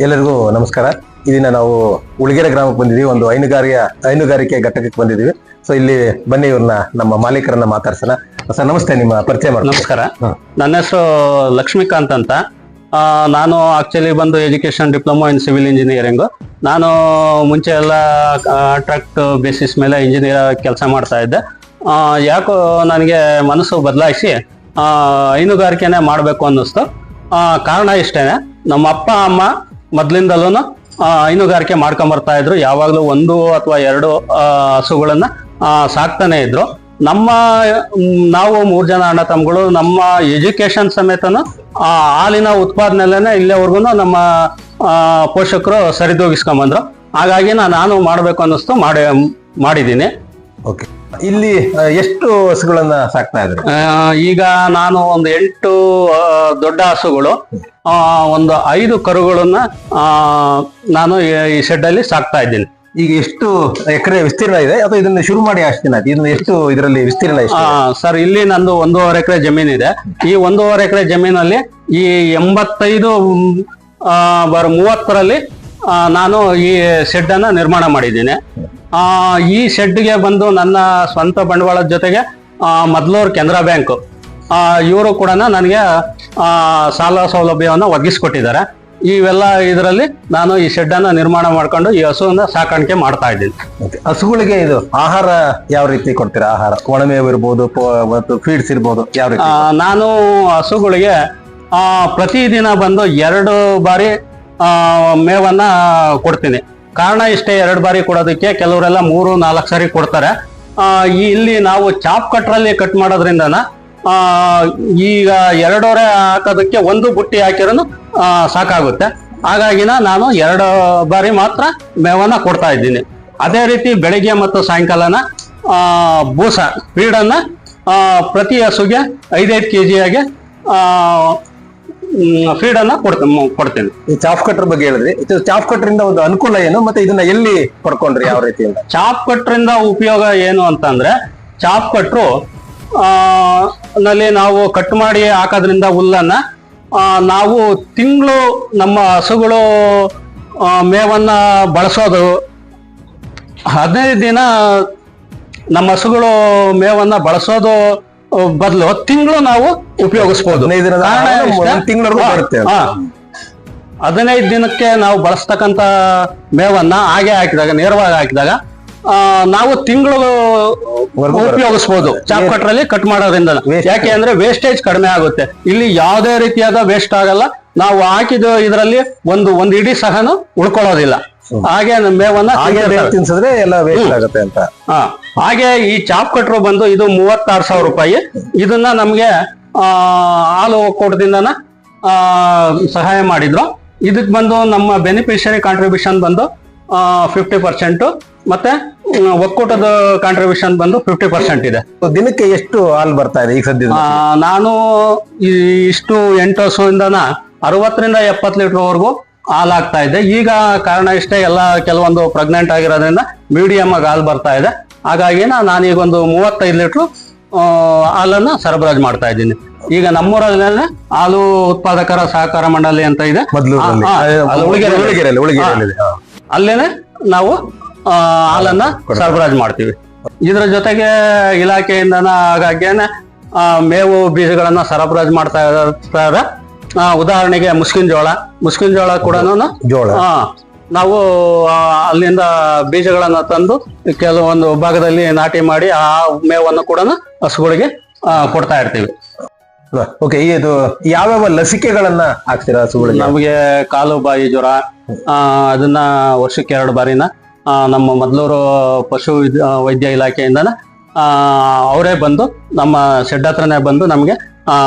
ಎಲ್ಲರಿಗೂ ನಮಸ್ಕಾರ. ಇದನ್ನ ನಾವು ಉಳಿಗೆರೆ ಗ್ರಾಮಕ್ಕೆ ಬಂದಿದ್ದೀವಿ. ಒಂದು ಹೈನುಗಾರಿಕೆ ಹೈನುಗಾರಿಕೆ ಘಟಕಕ್ಕೆ ಬಂದಿದ್ದೀವಿ. ಸೊ ಇಲ್ಲಿ ಬನ್ನಿ ಇವ್ರನ್ನ ನಮ್ಮ ಮಾಲೀಕರನ್ನ ಮಾತಾಡ್ಸೋಣ. ಸರ್ ನಮಸ್ತೆ ನಿಮ್ಮ ಪರಿಚಯ ಮಾಡಿ ನಮಸ್ಕಾರ. ನನ್ನ ಹೆಸರು ಲಕ್ಷ್ಮೀಕಾಂತ್ ಅಂತ. ಆ, ನಾನು ಆಕ್ಚುಲಿ ಬಂದು education diploma in civil engineering ನಾನು ಮುಂಚೆ ಎಲ್ಲ ಕಾಂಟ್ರಾಕ್ಟ್ ಬೇಸಿಸ್ ಮೇಲೆ ಇಂಜಿನಿಯರ್ ಕೆಲಸ ಮಾಡ್ತಾ ಇದ್ದೆ. ಆ, ಯಾಕೋ ನನಗೆ ಮನಸ್ಸು ಬದಲಾಯಿಸಿ ಹೈನುಗಾರಿಕೆನೇ ಮಾಡಬೇಕು ಅನ್ನಿಸ್ತು. ಆ, ಕಾರಣ ಇಷ್ಟೇ ನಮ್ಮ ಅಪ್ಪ ಅಮ್ಮ ಮೊದ್ಲಿಂದಲೂ ಹೈನುಗಾರಿಕೆ ಮಾಡ್ಕೊಂಬರ್ತಾ ಇದ್ರು. ಯಾವಾಗಲೂ ಒಂದು ಅಥವಾ ಎರಡು ಹಸುಗಳನ್ನ ಸಾಕ್ತಾನೆ ಇದ್ರು. ನಮ್ಮ ನಾವು ಮೂರು ಜನ ಅಣ್ಣ ತಮ್ಮಗಳು ನಮ್ಮ ಎಜುಕೇಶನ್ ಸಮೇತನು ಆ, ಹಾಲಿನ ಉತ್ಪಾದನೆಲ್ಲೇನೆ ಇಲ್ಲಿವರೆಗೂ ನಮ್ಮ ಪೋಷಕರು ಸರಿದೂಗಿಸ್ಕೊಂಬಂದ್ರು ಹಾಗಾಗಿ ನಾನು ಮಾಡಬೇಕು ಅನ್ನಿಸ್ತು ಮಾಡಿ ಮಾಡಿದ್ದೀನಿ ಓಕೆ. ಇಲ್ಲಿ ಎಷ್ಟು ಹಸುಗಳನ್ನ ಸಾಕ್ತಾ ಇದ್ರಿ? ಈಗ ನಾನು ಒಂದು ಎಂಟು ದೊಡ್ಡ ಹಸುಗಳು ಒಂದು ಐದು ಕರುಗಳನ್ನ ನಾನು ಈ- ಶೆಡ್ ಅಲ್ಲಿ ಸಾಕ್ತಾ ಇದ್ದೀನಿ. ಈಗ ಎಷ್ಟು ಎಕರೆ ವಿಸ್ತೀರ್ಣ ಇದೆ? ಅಥವಾ ಇದನ್ನ ಶುರು ಮಾಡಿ ಅಷ್ಟು ದಿನ ಇದನ್ನ ಎಷ್ಟು ಇದರಲ್ಲಿ ವಿಸ್ತೀರ್ಣ ಸರ್ ಇಲ್ಲಿ ನಂದು ಒಂದೂವರೆ ಎಕರೆ ಜಮೀನು ಇದೆ. ಈ ಒಂದೂವರೆ ಎಕರೆ ಜಮೀನಲ್ಲಿ ಈ ಎಂಬತ್ತೈದು ಮೂವತ್ತರಲ್ಲಿ ನಾನು ಈ ಶೆಡ್ ಅನ್ನ ನಿರ್ಮಾಣ ಮಾಡಿದ್ದೀನಿ. ಆ, ಈ ಶೆಡ್ಗೆ ಬಂದು ನನ್ನ ಸ್ವಂತ ಬಂಡವಾಳದ ಜೊತೆಗೆ ಮೊದಲೂರು ಕೆನರಾ ಬ್ಯಾಂಕ್. ಇವರು ಕೂಡ ನನಗೆ ಆ, ಸಾಲ ಸೌಲಭ್ಯವನ್ನು ಒದಗಿಸ್ಕೊಟ್ಟಿದ್ದಾರೆ. ಇವೆಲ್ಲ ಇದರಲ್ಲಿ ನಾನು ಈ ಶೆಡ್ ಅನ್ನ ನಿರ್ಮಾಣ ಮಾಡ್ಕೊಂಡು ಈ ಹಸುವನ್ನ ಸಾಕಾಣಿಕೆ ಮಾಡ್ತಾ ಇದ್ದೀನಿ. ಹಸುಗಳಿಗೆ ಇದು ಆಹಾರ ಯಾವ ರೀತಿ ಕೊಡ್ತೀರಾ? ಆಹಾರ ಒಣಮೇವು ಇರ್ಬೋದು ಮತ್ತು ಫೀಡ್ಸ್ ಇರ್ಬೋದು ಯಾವ ರೀತಿ ನಾನು ಹಸುಗಳಿಗೆ ಆ, ಪ್ರತಿದಿನ ಬಂದು ಎರಡು ಬಾರಿ ಆ, ಮೇವನ್ನ ಕೊಡ್ತೀನಿ. ಕಾರಣ ಇಷ್ಟೇ, ಎರಡು ಬಾರಿ ಕೊಡೋದಕ್ಕೆ ಕೆಲವರೆಲ್ಲ ಮೂರು, ನಾಲ್ಕು ಸಾರಿ ಕೊಡ್ತಾರೆ. ಇಲ್ಲಿ ನಾವು ಚಾಪ್ ಕಟ್ರಲ್ಲಿ ಕಟ್ ಮಾಡೋದ್ರಿಂದ ಈಗ ಎರಡೂವರೆ ಹಾಕೋದಕ್ಕೆ ಒಂದು ಬುಟ್ಟಿ ಹಾಕಿರೋನು ಸಾಕಾಗುತ್ತೆ. ಹಾಗಾಗಿನ ನಾನು ಎರಡು ಬಾರಿ ಮಾತ್ರ ಮೇವನ್ನ ಕೊಡ್ತಾ ಇದ್ದೀನಿ. ಅದೇ ರೀತಿ ಬೆಳಿಗ್ಗೆ ಮತ್ತು ಸಾಯಂಕಾಲನ ಬೂಸ ಫೀಡನ್ನ ಪ್ರತಿ ಹಸುಗೆ ಐದೈದು ಕೆ ಜಿಯಾಗೆ ಫೀಡನ್ನ ಅನ್ನ ಕೊಡ್ತೀನಿ. ಈ ಚಾಫ್ ಕಟ್ರ್ ಬಗ್ಗೆ ಹೇಳಿದ್ರಿ. ಇದು ಚಾಪ್ ಕಟ್ರಿಂದ ಒಂದು ಅನುಕೂಲ ಏನು ಮತ್ತೆ ಇದನ್ನ ಎಲ್ಲಿ ಪಡ್ಕೊಂಡ್ರಿ ಯಾವ ರೀತಿಯಿಂದ ಚಾಪ್ ಕಟ್ರಿಂದ ಉಪಯೋಗ ಏನು ಅಂತಂದ್ರೆ ಚಾಪ್ ಕಟ್ರು ನಲ್ಲಿ ನಾವು ಕಟ್ ಮಾಡಿ ಹಾಕೋದ್ರಿಂದ ಹುಲ್ಲನ್ನ ನಾವು ತಿಂಗಳು ನಮ್ಮ ಹಸುಗಳು ಮೇವನ್ನ ಬಳಸೋದು. ಹದಿನೈದು ದಿನ ನಮ್ಮ ಹಸುಗಳು ಮೇವನ್ನ ಬಳಸೋದು ಬದಲು ತಿಂಗಳು ನಾವು ತಿಂಗ್ಳವರೆಗೂ ಹಾ, ಬರುತ್ತೆ. ಹದಿನೈದು ದಿನಕ್ಕೆ ನಾವು ಬಳಸ್ತಕ್ಕಂತ ಮೇವನ್ನ ಹಾಗೆ ಹಾಕಿದಾಗ ನೇರವಾಗಿ ಹಾಕಿದಾಗ ಆ, ನಾವು ತಿಂಗಳು ಉಪಯೋಗಿಸಬಹುದು ಚಾಪ್ ಕಟ್ರಲ್ಲಿ ಕಟ್ ಮಾಡೋದ್ರಿಂದ. ಯಾಕೆ ಅಂದ್ರೆ ವೇಸ್ಟೇಜ್ ಕಡಿಮೆ ಆಗುತ್ತೆ. ಇಲ್ಲಿ ಯಾವುದೇ ರೀತಿಯಾದ ವೇಸ್ಟ್ ಆಗಲ್ಲ. ನಾವು ಹಾಕಿದ ಇದರಲ್ಲಿ ಒಂದು ಒಂದು ಇಡೀ ಸಹನು ಉಳ್ಕೊಳ್ಳೋದಿಲ್ಲ. ಹಾಗೆ ಮೇವನ್ನ ಹಾಗೆ ತಿಂದಿರ್ತಾರೆ. ಬೇರೆ ತಿನ್ಸಿದ್ರೆ ಎಲ್ಲ ವೇಸ್ಟ್ ಆಗುತ್ತೆ ಅಂತ. ಹಾ. ಹಾಗೆ ಈ ಚಾಪ್ ಕಟ್ರು ಬಂದು ಇದು ಮೂವತ್ತಾರು ಸಾವಿರ ರೂಪಾಯಿ. ಇದನ್ನ ನಮ್ಗೆ ಆ, ಹಾಲು ಒಕ್ಕೂಟದಿಂದನ ಆ, ಸಹಾಯ ಮಾಡಿದ್ರು. ಇದಕ್ ಬಂದು ನಮ್ಮ ಬೆನಿಫಿಷರಿ ಕಾಂಟ್ರಿಬ್ಯೂಷನ್ ಬಂದು ಫಿಫ್ಟಿ ಪರ್ಸೆಂಟ್ ಮತ್ತೆ ಮ್, ಒಕ್ಕೂಟದ ಕಾಂಟ್ರಿಬ್ಯೂಷನ್ ಬಂದು ಫಿಫ್ಟಿ ಪರ್ಸೆಂಟ್ ಇದೆ. ದಿನಕ್ಕೆ ಎಷ್ಟು ಹಾಲು ಬರ್ತಾ ಇದೆ ಈಗ ಸದ್ಯ ಆ, ನಾನು ಈ ಇಷ್ಟು ಎಂಟು ಹಸುವಿಂದನ ಅರವತ್ತರಿಂದ ಎಪ್ಪತ್ತು ಲೀಟರ್ ವರೆಗೂ ಹಾಲು ಆಗ್ತಾ ಇದೆ. ಈಗ ಕಾರಣ ಇಷ್ಟೇ ಎಲ್ಲ ಕೆಲವೊಂದು ಪ್ರೆಗ್ನೆಂಟ್ ಆಗಿರೋದ್ರಿಂದ ಮೀಡಿಯಮ್ ಆಗಿ ಹಾಲು ಬರ್ತಾ ಇದೆ. ಹಾಗಾಗಿ ನಾನೀಗ ಒಂದು ಮೂವತ್ತೈದು ಲೀಟ್ರು ಆ, ಹಾಲನ್ನ ಸರಬರಾಜು ಮಾಡ್ತಾ ಇದ್ದೀನಿ. ಈಗ ನಮ್ಮೂರಲ್ಲೇ ಹಾಲು ಉತ್ಪಾದಕರ ಸಹಕಾರ ಮಂಡಳಿ ಅಂತ ಇದೆ. ಅಲ್ಲೇನೆ ನಾವು ಆ, ಹಾಲನ್ನ ಸರಬರಾಜು ಮಾಡ್ತೀವಿ. ಇದ್ರ ಜೊತೆಗೆ ಇಲಾಖೆಯಿಂದನ ಆಗಾಗ್ಯನೆ ಆ, ಮೇವು ಬೀಜಗಳನ್ನ ಸರಬರಾಜು ಮಾಡ್ತಾ ಇರ್ತಾರೆ ಉದಾಹರಣೆಗೆ ಮುಸ್ಕಿನ ಜೋಳ. ಮುಸ್ಕಿನ ಜೋಳ ಕೂಡ ಜೋಳ. ನಾವು ಅಲ್ಲಿಂದ ಬೀಜಗಳನ್ನ ತಂದು ಕೆಲವೊಂದು ಭಾಗದಲ್ಲಿ ನಾಟಿ ಮಾಡಿ ಆ ಮೇವನ್ನು ಕೂಡ ಹಸುಗಳಿಗೆ ಆ, ಕೊಡ್ತಾ ಇರ್ತೀವಿ. ಓಕೆ ಇದು ಯಾವ್ಯಾವ ಲಸಿಕೆಗಳನ್ನ ಹಾಕ್ತೀರಾ ಹಸುಗಳಿಗೆ? ನಮಗೆ ಕಾಲು ಬಾಯಿ ಜ್ವರ ಆ, ಅದನ್ನ ವರ್ಷಕ್ಕೆ ಎರಡು ಬಾರಿನ ಆ, ನಮ್ಮ ಮೊದಲೂರು ಪಶು ವೈದ್ಯ ಇಲಾಖೆಯಿಂದ ಅವರೇ ಬಂದು ನಮ್ಮ ಶೆಡ್ ಹತ್ರನೇ ಬಂದು ನಮಗೆ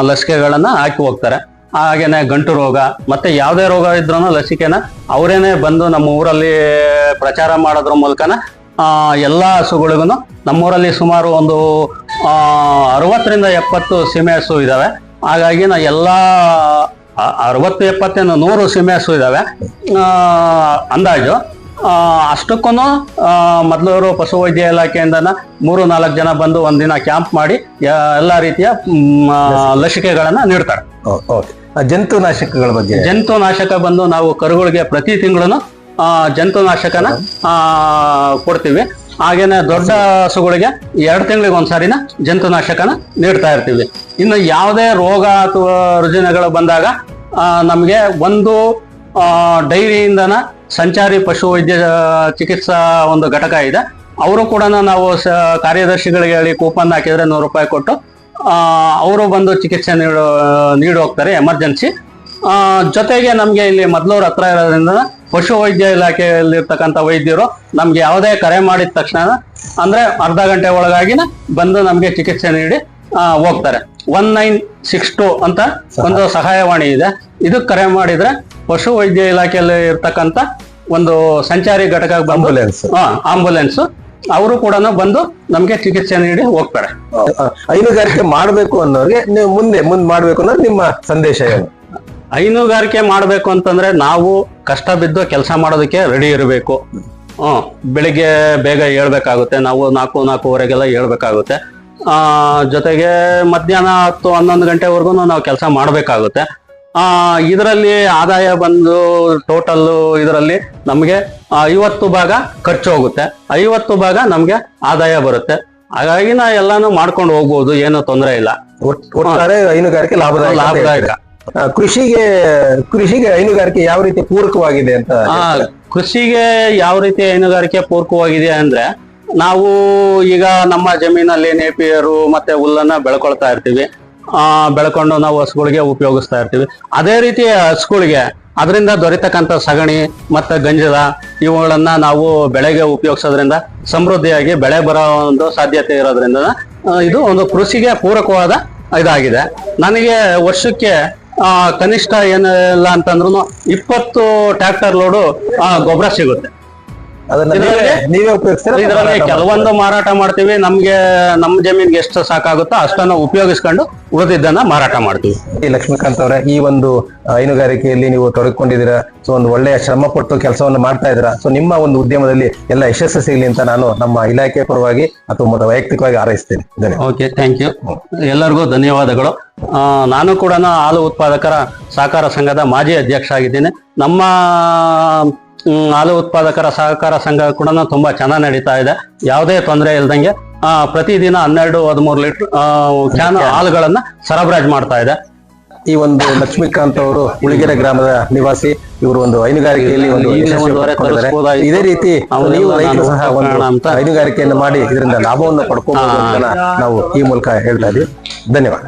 ಲಸಿಕೆಗಳನ್ನ ಹಾಕಿ ಹೋಗ್ತಾರೆ. ಹಾಗೇನೆ ಗಂಟು ರೋಗ, ಮತ್ತೆ ಯಾವುದೇ ರೋಗ ಇದ್ರೂ ಲಸಿಕೆನ ಅವರೇನೆ ಬಂದು ನಮ್ಮ ಊರಲ್ಲಿ ಪ್ರಚಾರ ಮಾಡೋದ್ರ ಮೂಲಕನ ಎಲ್ಲ ಹಸುಗಳಿಗೂ ನಮ್ಮೂರಲ್ಲಿ ಸುಮಾರು ಒಂದು ಅರವತ್ತರಿಂದ ಎಪ್ಪತ್ತು ಸೀಮೆ ಹಸು ಇದ್ದಾವೆ ಹಾಗಾಗಿ ನಾ ಎಲ್ಲ ಅರವತ್ತು, ಎಪ್ಪತ್ತೇನು ನೂರು ಸೀಮೆ ಹಸು ಇದ್ದಾವೆ ಅಂದಾಜು. ಅಷ್ಟಕ್ಕೂ ಮೊದಲೂರು ಪಶುವೈದ್ಯ ಇಲಾಖೆಯಿಂದ ಮೂರು, ನಾಲ್ಕು ಜನ ಬಂದು ಒಂದಿನ ಕ್ಯಾಂಪ್ ಮಾಡಿ ಎಲ್ಲ ರೀತಿಯ ಲಸಿಕೆಗಳನ್ನ ನೀಡ್ತಾರೆ. ಓಕೆ. ಜಂತುನಾಶಕಗಳ ಬಗ್ಗೆ. ಜಂತುನಾಶಕ ಬಂದು ನಾವು ಕರುಗಳಿಗೆ ಪ್ರತಿ ತಿಂಗಳು ಜಂತುನಾಶಕನ ಕೊಡ್ತೀವಿ. ಹಾಗೇನೆ ದೊಡ್ಡ ಹಸುಗಳಿಗೆ ಎರಡು ತಿಂಗಳಿಗೆ ಒಂದ್ಸಾರಿನ ಜಂತುನಾಶಕನ ನೀಡ್ತಾ ಇರ್ತೀವಿ. ಇನ್ನು ಯಾವುದೇ ರೋಗ ಅಥವಾ ರುಜಿನಗಳು ಬಂದಾಗ ನಮಗೆ ಒಂದು ಡೈರಿಯಿಂದನ ಸಂಚಾರಿ ಪಶು ವೈದ್ಯ, ಚಿಕಿತ್ಸಾ ಒಂದು ಘಟಕ ಇದೆ. ಅವರು ಕೂಡ ನಾವು ಕಾರ್ಯದರ್ಶಿಗಳಿಗೆ ಹೇಳಿ ಕೂಪನ್ ಹಾಕಿದ್ರೆ ನೂರು ರೂಪಾಯಿ ಕೊಟ್ಟು ಅವರು ಬಂದು ಚಿಕಿತ್ಸೆ ನೀಡೋ ನೀಡಿ ಹೋಗ್ತಾರೆ ಎಮರ್ಜೆನ್ಸಿ ಜೊತೆಗೆ ನಮಗೆ ಇಲ್ಲಿ ಮೊದಲವ್ರ ಹತ್ರ ಇರೋದ್ರಿಂದ ಪಶು ವೈದ್ಯ ಇಲಾಖೆಯಲ್ಲಿ ಇರ್ತಕ್ಕಂಥ ವೈದ್ಯರು ನಮ್ಗೆ ಯಾವುದೇ ಕರೆ ಮಾಡಿದ ತಕ್ಷಣ ಅಂದ್ರೆ ಅರ್ಧ ಗಂಟೆ ಒಳಗಾಗಿನ ಬಂದು ನಮಗೆ ಚಿಕಿತ್ಸೆ ನೀಡಿ ಹೋಗ್ತಾರೆ. ಒನ್ ನೈನ್ ಸಿಕ್ಸ್ ಟು ಅಂತ ಒಂದು ಸಹಾಯವಾಣಿ ಇದೆ. ಇದಕ್ಕೆ ಕರೆ ಮಾಡಿದ್ರೆ ಪಶು ವೈದ್ಯ ಇಲಾಖೆಯಲ್ಲಿ ಇರ್ತಕ್ಕಂಥ ಒಂದು ಸಂಚಾರಿ ಘಟಕ ಆಂಬುಲೆನ್ಸ್ ಆಂಬುಲೆನ್ಸ್ ಅವರು ಕೂಡ ಬಂದು ನಮ್ಗೆ ಚಿಕಿತ್ಸೆ ನೀಡಿ ಹೋಗ್ತಾರೆ. ಹೈನುಗಾರಿಕೆ ಮಾಡಬೇಕು ಅನ್ನೋರಿಗೆ ನೀವು ಮುಂದೆ ಮುಂದೆ ಮಾಡ್ಬೇಕು ಅನ್ನೋದು ನಿಮ್ಮ ಸಂದೇಶ ಏನು? ಹೈನುಗಾರಿಕೆ ಮಾಡಬೇಕು ಅಂತಂದ್ರೆ ನಾವು ಕಷ್ಟ ಬಿದ್ದು ಕೆಲಸ ಮಾಡೋದಕ್ಕೆ ರೆಡಿ ಇರಬೇಕು. ಹ್ಮ್ ಬೆಳಿಗ್ಗೆ ಬೇಗ ಹೇಳ್ಬೇಕಾಗುತ್ತೆ ನಾವು ನಾಲ್ಕು ನಾಲ್ಕೂವರೆಗೆಲ್ಲ ಹೇಳ್ಬೇಕಾಗುತ್ತೆ. ಆ ಜೊತೆಗೆ ಮಧ್ಯಾಹ್ನ ಹತ್ತು ಹನ್ನೊಂದು ಗಂಟೆವರೆಗೂ ನಾವು ಕೆಲಸ ಮಾಡಬೇಕಾಗುತ್ತೆ. ಇದರಲ್ಲಿ ಆದಾಯ ಬಂದು ಟೋಟಲ್ ಇದರಲ್ಲಿ ನಮಗೆ ಐವತ್ತು ಭಾಗ ಖರ್ಚು ಹೋಗುತ್ತೆ. ಐವತ್ತು ಭಾಗ ನಮಗೆ ಆದಾಯ ಬರುತ್ತೆ. ಹಾಗಾಗಿ ನಾ ಎಲ್ಲಾನು ಮಾಡ್ಕೊಂಡು ಹೋಗ್ಬೋದು ಏನು ತೊಂದರೆ ಇಲ್ಲ. ಒಟ್- ಒಟ್ಟಾರೆ ಹೈನುಗಾರಿಕೆ ಲಾಭದಾಯಕ ಲಾಭದಾಯಕ. ಕೃಷಿಗೆ ಕೃಷಿಗೆ ಹೈನುಗಾರಿಕೆ ಯಾವ ರೀತಿ ಪೂರಕವಾಗಿದೆ ಅಂತ ಆ, ಕೃಷಿಗೆ ಯಾವ ರೀತಿ ಹೈನುಗಾರಿಕೆ ಪೂರಕವಾಗಿದೆ ಅಂದ್ರೆ ನಾವು ಈಗ ನಮ್ಮ ಜಮೀನಲ್ಲಿ ನೇಪಿಯರು ಮತ್ತೆ ಹುಲ್ಲನ್ನ ಬೆಳ್ಕೊಳ್ತಾ ಇರ್ತೀವಿ. ಆ ಬೆಳ್ಕೊಂಡು ನಾವು ಹಸುಗಳಿಗೆ ಉಪಯೋಗಿಸ್ತಾ ಇರ್ತೀವಿ. ಅದೇ ರೀತಿ ಹಸುಗಳಿಗೆ, ಅದರಿಂದ ದೊರೆತಕ್ಕಂಥ ಸಗಣಿ ಮತ್ತು ಗಂಜಲ ಇವುಗಳನ್ನ ನಾವು ಬೆಳೆಗೆ ಉಪಯೋಗಿಸೋದ್ರಿಂದ ಸಮೃದ್ಧಿಯಾಗಿ ಬೆಳೆ ಬರೋ ಒಂದು ಸಾಧ್ಯತೆ ಇರೋದ್ರಿಂದ ಇದು ಒಂದು ಕೃಷಿಗೆ ಪೂರಕವಾದ ಇದಾಗಿದೆ. ನನಗೆ ವರ್ಷಕ್ಕೆ ಕನಿಷ್ಠ ಏನಿಲ್ಲ ಅಂತಂದ್ರು ಇಪ್ಪತ್ತು ಟ್ರ್ಯಾಕ್ಟರ್ ಲೋಡು ಗೊಬ್ಬರ ಸಿಗುತ್ತೆ. ಅದನ್ನ ಇದರಲ್ಲಿ- ನೀವೇ- ನೀವೇ ಉಪಯೋಗಿಸ್ತೀರಾ ಇದರಲ್ಲಿ ಕೆಲವೊಂದು ಮಾರಾಟ ಮಾಡ್ತೀವಿ. ನಮ್ಗೆ ನಮ್ಮ ಜಮೀನ್ಗೆ ಎಷ್ಟು ಸಾಕಾಗುತ್ತೋ ಅಷ್ಟನ್ನು ಉಪಯೋಗಿಸ್ಕೊಂಡು ಉಳಿದಿದ್ದನ್ನ ಮಾರಾಟ ಮಾಡ್ತೀವಿ. ಈ ಲಕ್ಷ್ಮೀಕಾಂತ್ ಅವರ ಈ ಒಂದು ಹೈನುಗಾರಿಕೆಯಲ್ಲಿ ನೀವು ತೊಡಗಿಕೊಂಡಿದ್ದೀರಾ. ಸೊ ಒಂದು ಒಳ್ಳೆಯ ಶ್ರಮ ಪಟ್ಟು ಕೆಲಸವನ್ನು ಮಾಡ್ತಾ ಇದ್ದೀರಾ. ಸೊ ನಿಮ್ಮ ಒಂದು ಉದ್ಯಮದಲ್ಲಿ ಎಲ್ಲ ಯಶಸ್ಸು ಸಿಗಲಿ ಅಂತ ನಾನು ನಮ್ಮ ಇಲಾಖೆ ಪರವಾಗಿ ಅಥವಾ ವೈಯಕ್ತಿಕವಾಗಿ ಆರೈಸ್ತೇನೆ ಓಕೆ ಥ್ಯಾಂಕ್ ಯು ಎಲ್ಲರಿಗೂ ಧನ್ಯವಾದಗಳು. ನಾನು ಕೂಡ ಹಾಲು ಉತ್ಪಾದಕರ ಸಹಕಾರ ಸಂಘದ ಮಾಜಿ ಅಧ್ಯಕ್ಷ ಆಗಿದ್ದೇನೆ. ನಮ್ಮ ಹಾಲು ಉತ್ಪಾದಕರ ಸಹಕಾರ ಸಂಘ ಕೂಡ ತುಂಬಾ ಚೆನ್ನಾಗಿ ನಡೀತಾ ಇದೆ. ಯಾವುದೇ ತೊಂದರೆ ಇಲ್ದಂಗೆ ಆ, ಪ್ರತಿದಿನ ಹನ್ನೆರಡು ಹದಿಮೂರು ಲೀಟರ್ ಕ್ಯಾನ್ ಹಾಲುಗಳನ್ನ ಸರಬರಾಜು ಮಾಡ್ತಾ ಇದೆ. ಈ ಒಂದು ಲಕ್ಷ್ಮೀಕಾಂತ್ ಅವರು ಉಳಿಗೆರೆ ಗ್ರಾಮದ ನಿವಾಸಿ ಇವರು ಒಂದು ಹೈನುಗಾರಿಕೆಯಲ್ಲಿ ಒಂದು. ಇದೇ ರೀತಿ ನೀವು ಸಹ ಒಂದು ಅಂತ. ಹೈನುಗಾರಿಕೆಯನ್ನು ಮಾಡಿ ಇದರಿಂದ ಲಾಭವನ್ನು ಪಡ್ಕೋಬಹುದು ಅಂತ ನಾವು ಈ ಮೂಲಕ ಹೇಳ್ತಾ ಇದೀವಿ ಧನ್ಯವಾದ.